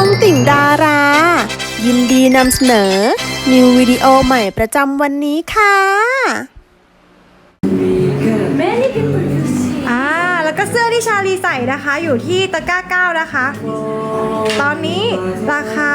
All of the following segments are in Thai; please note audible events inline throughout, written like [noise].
องติ่งดารา ยินดีนำเสนอ นิววิดีโอใหม่ประจำวันนี้ค่ะอ่าแล้วก็เสื้อที่ชาลีใส่นะคะ อยู่ที่ตะกร้าเก้านะคะ ตอนนี้ราคา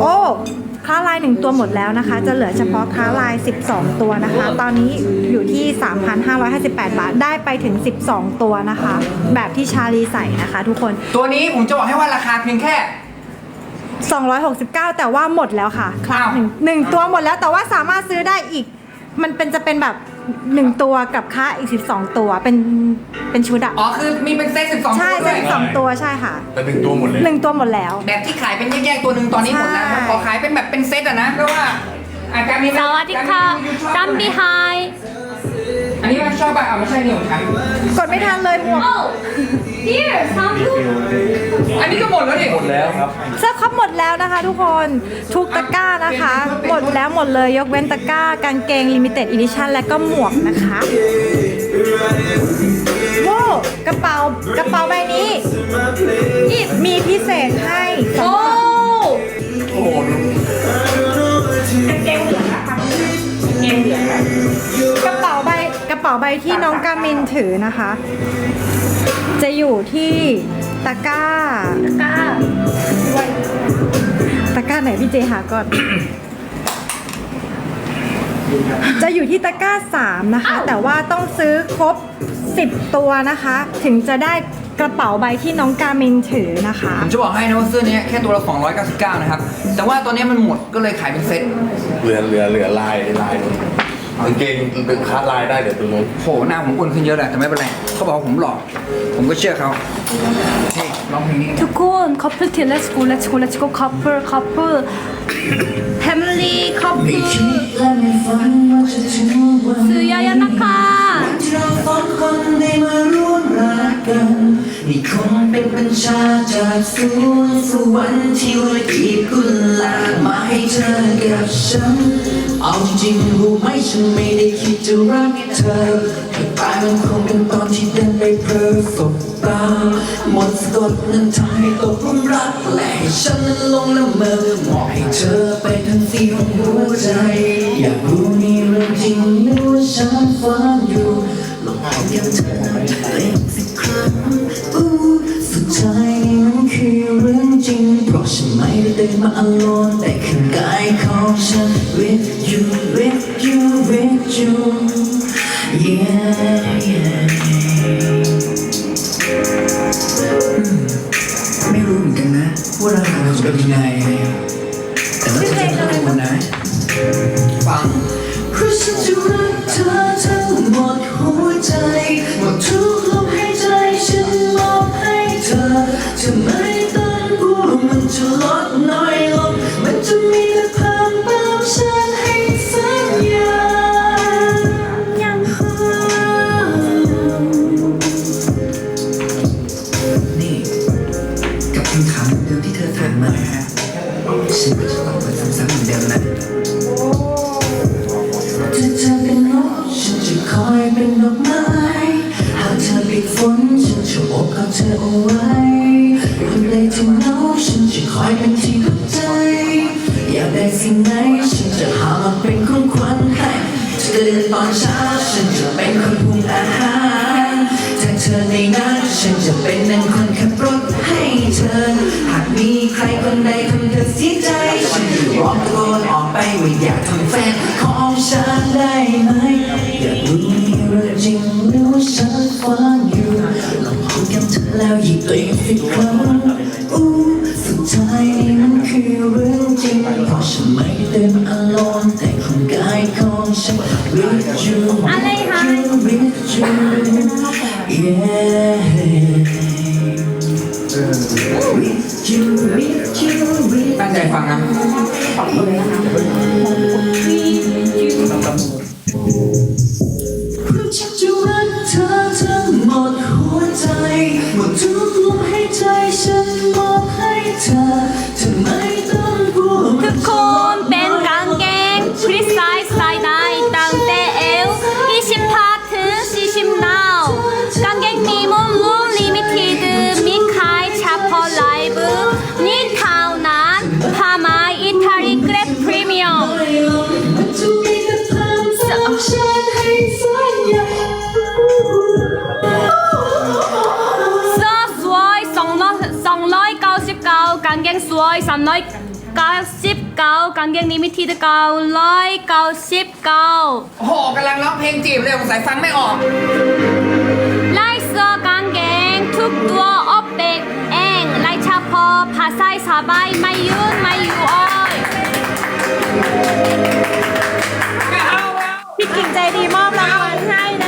โอ้ ค้าลายหนึ่งตัวหมดแล้วนะคะ จะเหลือเฉพาะค้าลาย 12 ตัวนะคะ ตอนนี้อยู่ที่ 3,558 บาท ได้ไปถึง 12 ตัวนะคะ แบบที่ชาลีใส่นะคะ ทุกคน ตัวนี้ผมจะบอกให้ว่าราคาเพียงแค่ 269 แต่ว่าหมดแล้วค่ะครั้งหนึ่งหนึ่งตัวหมดแล้วแต่ว่าสามารถซื้อได้อีก มันเป็นจะเป็นแบบ หนึ่งตัวกับค่าอีก12ตัวเป็นเป็นชุดอะอ๋อคือมีเป็นเซต12ตัวใช่ด้ใช่วยสองตัวใช่ค่ะแต่หนึ่งตัวหมดเลยหนึ่งตัวหมดแล้ว แบบที่ขายเป็นแยกๆตัวหนึ่งตอนนี้หมดแล้วครับใช่ขอขายเป็นแบบเป็นเซตอะนะเพราะว่าอาการมีสวัสดีค่ะดัมบีไฮอั นนี้มันชอบป่ะอะไม่ใช่นี่ของฉันกดไม่ทันเลยหมวกโอ้ here ทำดูอันนี้ก็หมดแล้วดิหมดแล้วเสื้อครบหมดแล้วนะคะ ทุกคนทุกตะกร้านะคะ หมดแล้วหมดเลยยกเว้นตะกร้ากางเกง limited edition และก็หมวกนะคะโว้กระเป๋ากระเป๋าใบนี้ มีพิเศษให้โอ้กร ป๋าใบที่น้องกามินถือนะคะ จะอยู่ที่ตะกร้าก้าตะกร้าไหนพี่เจหาก่อน จะอยู่ที่ตะกร้า 3 นะคะ แต่ว่าต้องซื้อครบ 10 ตัวนะคะ ถึงจะได้กระเป๋าใบที่น้องกามินถือนะคะ ผมจะบอกให้นะว่าเสื้อเนี้ยแค่ตัวละ 299 นะครับ แต่ว่าตอนนี้มันหมดก็เลยขายเป็นเซตเหลือเหลือเหลือลายลาย กางเกงเป็นคัดลายได้เดี๋ยวตัวนู้นโหหน้าผมอ้วนขึ้นเยอะแหละแต่ไม่เป็นไรเขาบอกว่าผมหล่อผมก็เชื่อเขานี่ลองเพลงนี้ ทุกคน couple tea let's go let's go let's go couple couple family couple ซื้อยายานะคะที่เราสองคนได้มาร่วมรักกันนี่คงเป็นบัญชาจากสวงสวรรค์ที่ไว้กีบกุหลาบมาให้เธอกับฉัน เอาจริงๆรู้ไหมฉันไม่ได้คิดจะรักเธอแต่ตายมันคงเป็นตอนที่เดินไปเพลอสบตาหมดสดนั้นทำให้ตกหลุมรักและให้ฉันนั้นลงละเมอมอบให้เธอไปทั้งสี่ห้องหัวใจ อยากรู้นี่เรื่องจริงหรือว่าฉันฝันอยู่ลองหอมแก้มเธอตัวเองสักครั้ง ฉันไม่นมา alone แต่ข้างกายของฉัน with you with you with you yeah yeah ไม่รู้เหมือนกันนะว่าเราคาเราจะเป็นยังไงแต่ว่าจะจะต้องรู้นะฟังเพราะฉันจะรักเธอทั้งหมดหัวใจ ฉันก็จะตอบไปซ้ำๆเหมือนเดิมนะถ้าเธอเป็นนกฉันจะคอยเป็นดอกไม้หากเธอเปียกฝนฉันจะโอบกอดเธอเอาไว้วันใดที่เหงาฉันจะคอยเป็นที่พักใจ อยากได้สิ่งไหนฉันจะหามาเป็นของขวัญให้เธอเดินตอนเช้าฉันจะเป็นคนปรุงอาหารถ้าเธอในนั้นฉันจะเป็นนั่งคนขับรถ ให้เธอหากมีใครคนใดทำเธอเสียใจ ฉันจะร้องตะโกนออกไปว่าอยากทำแฟนของฉันได้ไหม อยากรู้เรื่องจริงหรือว่าฉันฟังอยู่ลองพูดกับเธอแล้วหยิบตัวเองสิครั้งอู้สุดท้ายนี่มันคือเรื่องจริงเพราะฉันไม่เดินมา alone แต่คนกายของฉัน with you อะไรคะ with you yeah ฟังนะางเกงสวยสามร้อยเก้าสิบเก้ากางเกงลิมิเต็ดเก้าร้อยเก้าสิบเก้าโอ้โหกำลังร้องเพลงจีบเลยผมสายฟังไม่ออกลายเสื้อกางเกงทุกตัวออกแบบเองลายเฉพาะผ้าใส่สบายไม่ยืนไม่ย้อยพี่กิ่งใจดีมอบรางวัลให้นะ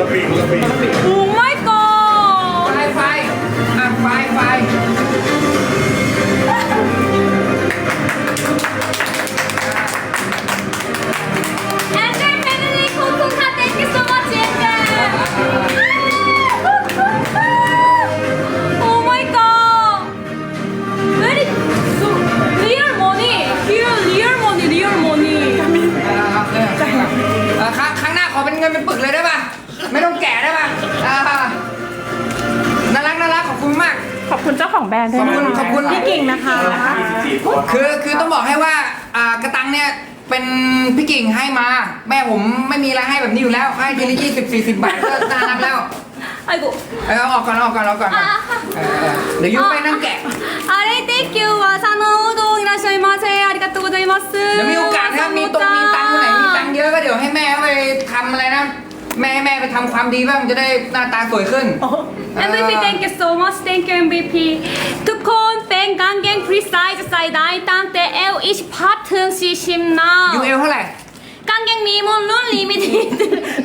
ละปีคนละปีโอ้ไม่กอไฟไฟอะไฟไฟแอนเดอร์แฟมิลี่คุณคุณค่ะ thank you so much แอนเดอร์โอ้ my god very so real money here real money real money อ่าครับครั้งหน้าขอเป็นเงินเป็นปึกเลยได้ป่ะ ไม่ต้องแก่ได้ป่ะน่ารักน่ารักขอบคุณมาก ขอบคุณเจ้าของแบรนด์ด้วยขอบคุณขอบคุณ พี่กิ่งนะคะ คือคือต้องบอกให้ว่ากระตังเนี่ยเป็นพี่กิ่งให้มา แม่ผมไม่มีอะไรให้แบบนี้อยู่แล้ว ให้ทีละยี่สิบสี่สิบบาทก็น่ารักแล้ว 아이 고. เอเอาออกก่อนเอาอกก่อนเอาอกก่อนเดี๋ยวยุ่ไปนั่งแกะ 아레 땡큐와ว노우동 이라시마세 아리가또 고자이마 스. เดี๋ยวมีโอกาสถ้ามีตรงมีตังค์คไหนมีตังค์เยอะก็เดี๋ยวให้แม่ไปทำอะไรนะ แม่แม่ไปทำความดีบ้างจะได้หน้าตาสวยขึ้น MVP thank you so much thank you MVP ทุกคนเป็นกางเกง free size ใส่ได้ตั้งแต่ L 28ถึง40นะยูเอลเท่าไหร่ กางเกงมีมูลรุ่นลิมิเต็ด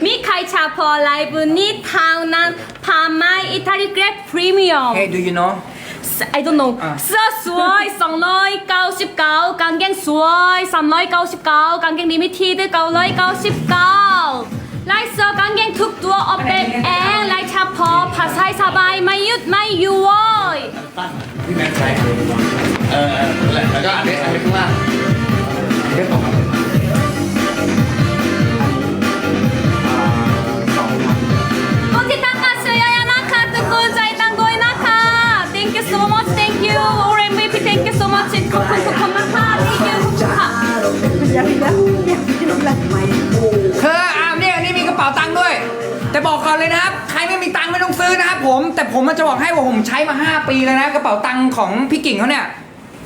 มีขายเฉพาะไลฟ์นี้เท่านั้นผ้าไหมอิตาลีเกรดพรีเมียม Hey do you know I don't know อะ เสื้อสวย299กางเกงสวย399กางเกงลิมิเต็ด999 ไล่เสื้อกางเกงทุกตัวออกแบบเองไล่ชับพอผัดใช้สบายไม่ยืดไม่ย้วยพี่แม็กซ์ใช้เออเออนั่นและแล้วก็อันนี้อันนี้ข้างล่าง ลยนะครับ ใครไม่มีตังค์ไม่ต้องซื้อนะครับผม แต่ผมมันจะบอกให้ว่าผมใช้มา 5 ปีแล้วนะกระเป๋าตังค์ของพี่กิ่งเขาเนี่ย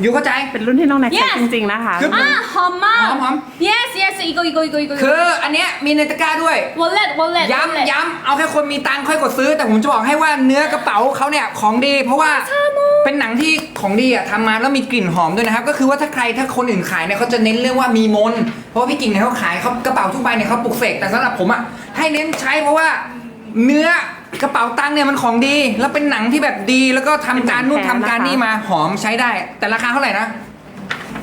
อยู่เข้าใจ เป็นรุ่นที่น้องแน็กใช้ Yes จริงๆนะคะคออหอมมาก หอมหอม yes yes อีกอีกอีกอีกอีคืออันเนี้ยมีในตะกร้าด้วย wallet wallet ย้ำย้ำ เอาแค่คนมีตังค่อยกดซื้อ แต่ผมจะบอกให้ว่าเนื้อกระเป๋าเขาเนี่ยของดี เพราะว่าเป็นหนังที่ของดีอะทำมาแล้วมีกลิ่นหอมด้วยนะครับ ก็คือว่าถ้าใครถ้าคนอื่นขายเนี่ยเขาจะเน้นเรื่องว่ามีมนเพราะพี่กิ่งเนี่ยเขาขายเขากระเป๋าทุกใบเนี่ยเขาปลุกเสกแต่สำหรับผมอะให้เน้นใช้เพราะว่า เนื้อกระเป๋าตังค์เนี่ยมันของดี แล้วเป็นหนังที่แบบดี แล้วก็ทำการนู่นทำการนี่มาหอมใช้ได้ แต่ราคาเท่าไหร่นะ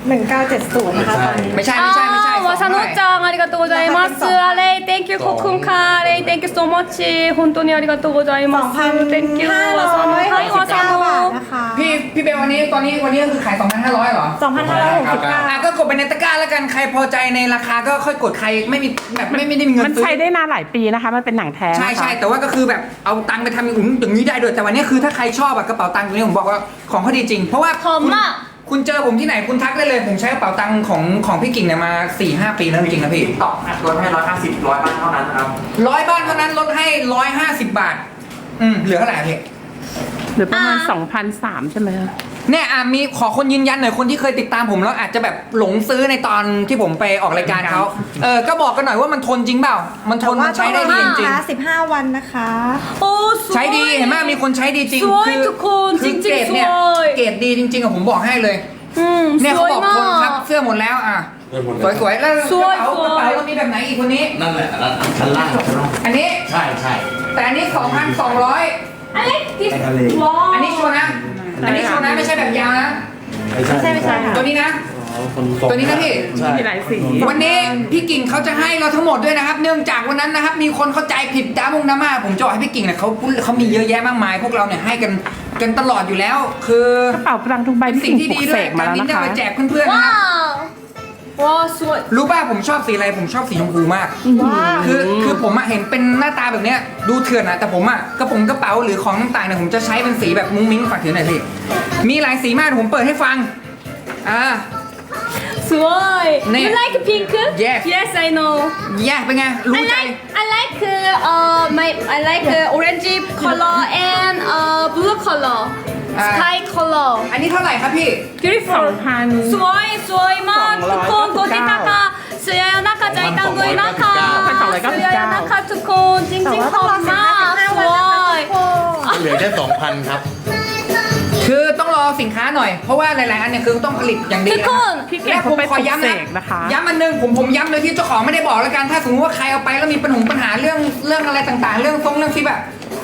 1970 นะคะตอนนี้ ไม่ใช่ไม่ใช่ไม่ใช่ 아 와사노짱 아리가또 고자이마스 아레이 땡큐 코쿤카 아레이 땡큐 so much 혼돈이 아리가또 고자이마스 땡큐 와사노 하이 2,569 와사노 บาทนะคะ พี่พี่เบลวันนี้ตอนนี้วันนี้ก็คือขาย 2,500เหรอ 2,569 อ่ะก็กดไปในตะกร้าแล้วกันใครพอใจในราคาก็ค่อยกดใครไม่มีแบบไม่ไม่ได้มีเงิน มัน ซื้อ ใช้ได้นานหลายปีนะคะ มันเป็นหนังแท้นะคะ ใช่ใช่แต่ว่าก็คือแบบเอาตังค์ไปทำอย่างอื่นอย่างนี้ได้ด้วยแต่วันนี้คือถ้าใครชอบอะกระเป๋าตังค์ตัวนี้ผมบอกว่าของเขาดีจริง เพราะว่า หอม คุณ มาก คุณเจอผมที่ไหนคุณทักได้เลย ผมใช้กระเป๋าตังค์ของของพี่กิ่งเนี่ยมา4ี่ห้าปีแล้วจริงๆนะพี่ต่อลดให้ร้อยห้าสิบร้อยบาทเท่านั้นนะครับร้อยบ้านเท่านั้นลดให้ร้อยห้าสิบบาท อืมเหลือเท่าไหร่อะพี่ หรือประมาณสองพันสามใช่ไหมคะเนี่ยอะมีขอคนยืนยันหน่อยคนที่เคยติดตามผมแล้วอาจจะแบบหลงซื้อในตอนที่ผมไปออกรายการเขาเออก็บอกกันหน่อยว่ามันทนจริงเปล่า มันทนมันใช้ได้ดีจริง สิบห้าวันนะคะ โอ้ใช้ดีเห็นไหมมีคนใช้ดีจริงสวยทุกคนจริงจริงสวยเกรดดีจริงๆอะผมบอกให้เลยเนี่ยเขาบอกทนครับเสื้อหมดแล้วอะสวยๆแล้วกระเป๋ากระเป๋ามีแบบไหนอีกคนนี้นั่นแหละชั้นล่ชั้นล่างอันนี้ใช่ใช่แต่อันนี้สองพันสองร้อย นี้2,200 I like this อันนี้ชัวร์นะ อันนี้ชัวร์นะไม่ใช่แบบยาวนะ ไม่ใช่ไม่ใช่ค่ะ ตัวนี้นะคนส่งตัวนี้นะพี่ ใช่มีหลายสี วันนี้พี่กิ่งเขาจะให้เราทั้งหมดด้วยนะครับ เนื่องจากวันนั้นนะครับ มีคนเข้าใจผิดดามงดราม่าผมจะบอกให้พี่กิ่งเนี่ยเขาพูดเขามีเยอะแยะมากมาย พวกเราเนี่ยให้กันกันตลอดอยู่แล้ว คือกระเป๋าพลังทุกใบเป็นที่สิ่งถูกที่ปลุดีกด้เสวยกมาการแล้วมิ้นนะท์ได้คะ มาแจกเพื่อนๆนะครับ ว้าสวย รู้ป่ะผมชอบสีอะไรผมชอบสีชมพูมากคือคือผมอะเห็นเป็นหน้าตาแบบเนี้ยดูเถื่อนอะแต่ผมอะกระโปรงกระเป๋าหรือของต่างๆเนี่ยผมจะใช้เป็นสีแบบมุ้งมิ้งฝากถือหน่อยสิมีหลายสีมากผมเปิดให้ฟังอ่า Swole. ณ You like pink? Yes. Yes, I know. Yeah, เป็นไง รู้ใจ like I like uh, uh my I like uh, orange color and uh blue color. Sky color. อันนี้เท่าไหร่ครับพี่ beautiful พัน สวยสวยมากทุกคนกดติดตามค่ะสวยนะคะใจตังด้วยนะคะสวยนะคะทุกคนจริงๆขอบคุณมากสวย เหลือแค่สองพันครับ อสินค้าหน่อย เพราะว่าหลายๆอันเนี่ยคือต้องผลิตอย่างดีทุกคพี่เก่งและผมขอย้ำนะนะคะ ย้ำอันหนึงผมผมย้ำเลยที่เจ้าของไม่ได้บอกแล้วกันถ้าสมมติว่าใครเอาไปแล้วมีปัญหาปัญหาเรื่องเรื่องอะไรต่างๆ เรื่องฟงเรื่องคลิปบะ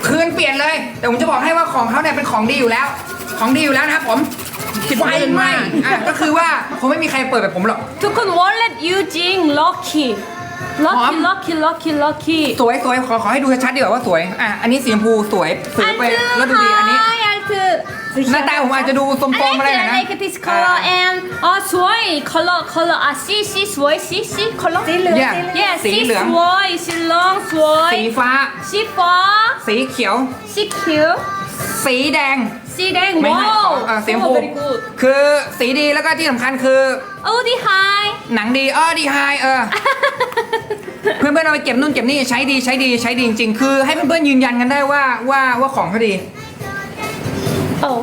คืนเปลี่ยนเลย แต่ผมจะบอกให้ว่าของเขาเนี่ยเป็นของดีอยู่แล้ว ของดีอยู่แล้วนะครับผมไวไหม้อะก็คือว่าคงไม่มีใครเปิดแบบผมหรอก ทุกคน wallet using lucky หอ lucky ม lucky lucky lucky สวยสวยขอขอให้ดูชัดๆดีกว่าว่าสวยอะอันนี้สีชมพูสวยสวยไปแล้วดูดีอันนี้ หน้าตาผมอาจจะดูสมปองอะไรนะ I like this color and oh สวย color color อะสีสีสวยสีสี color สีเหลือง Yeah สีเหลืองสวยสีเหลืองสวยสีฟ้า สีฟ้าสีเขียว สีเขียวสีแดง สีแดงว้าวอ่อสีชมพู คือสีดีแล้วก็ที่สำคัญคือ โอ้ดีไฮหนังดีเออดีไฮเออ เพื่อนๆเอาไปเก็บนู่นเก็บนี่ใช้ดีใช้ดีใช้ดีจริงๆ คือให้เพื่อนๆยืนยันกันได้ว่าว่าว่าของเขาดี Oh.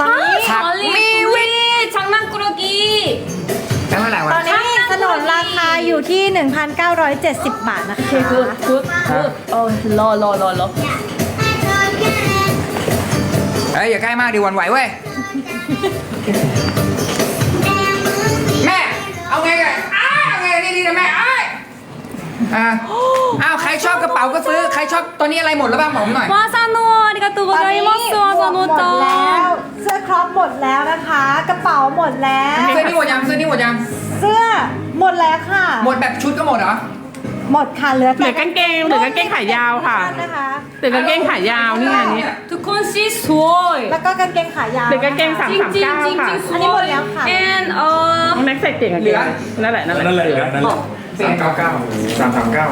ตอนนี้ 아, charlie, please, 장난꾸러기. แล้วเท่าไหร่วะ ตอนนี้สนนราคาอยู่ที่ 1,970 บาทนะคะ Okay, good, good, good. Oh, lo, lo, lo, lo. เอ้ยอย่าใกล้มากดิหวันไหวเว้ย แม่ เอาไงกันอ้าวเอาไงนี่ดีนะแม่อ้ายอ่า ป๋าก็ซื้อ ใครชอบตอนนี้อะไรหมดแล้วบ้างบอกผมหน่อย วาซาโนะอาริกาโตุโกตอนไดนี้หมมาสวาวซาโนะมดจังแล้วเสื้อครอปหมดแล้วนะคะ กระเป๋าหมดแล้วเสื้อนี่หมดยังเสื้อนี่หมดยังเสื้อหมดแล้วค่ะ หมดแบบชุดก็หมดเหรอ หมดค่ะเหลือเหลือกางเกงเหลือกางเกงขายาวค่ะเหลือกางเกงขายาวนี่ไงนี่ ทุกคนสีสวยแล้วก็กางเกงขายาวเหลือกางเกง สามสามเก้าค่ะอันนี้หมดแล้วค่ะ and เอ่อแม็กใส่เก่งเหลือ นั่นแหละนั่นแหละนั่นแหละเหลือนั่นแหละสามเก้าเก้าสามสามเก้า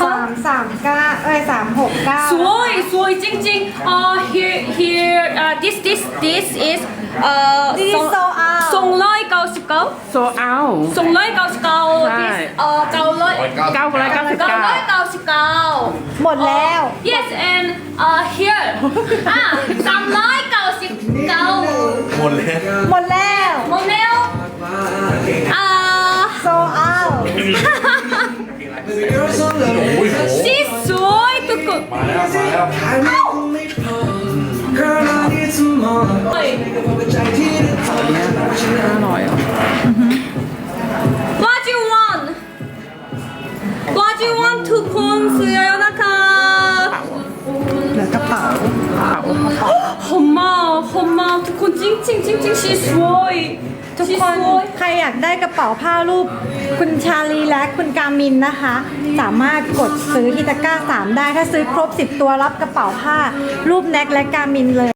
สามสามเก้าเอ้ยสามหกเก้า Suoi, suoi, jing jing. Uh, here, here. Uh, this, this, this is uh. This is Song- sold out. Song Loi Gao Shi Gao. โซเอา Song Loi Gao Shi Gao. This Right. uh Gao Loi. เก้าร้อยเก้าสิบ Gao เก้า Loi Gao Shi Gao. หมดแล้ว oh, Yes, and uh here. Ah, [laughs] Song Loi Gao Shi Gao. [laughs] หมดแล้ว หมด เหสโว่ทุกคนมาแล้วมาแล้วอ๋อโอ๊ยเนี่ Oi. ยอร่อยอะ What do you want What do you want ทุกคนเสือนะคะเหลือกระเป๋ากระเป๋าหอมมากหอมมากทุกคนจริงจริงจริงจริง she สวย ใครอยากได้กระเป๋าผ้ารูป คุณชาลีและคุณกามินนะคะ สามารถกดซื้อที่ตะกร้า 3 ได้ถ้าซื้อครบ 10 ตัวรับกระเป๋าผ้ารูปแน็กและกามินเลย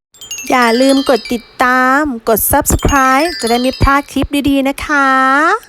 อย่าลืมกดติดตาม กด subscribe จะได้ไม่พลาดคลิปดีๆนะคะ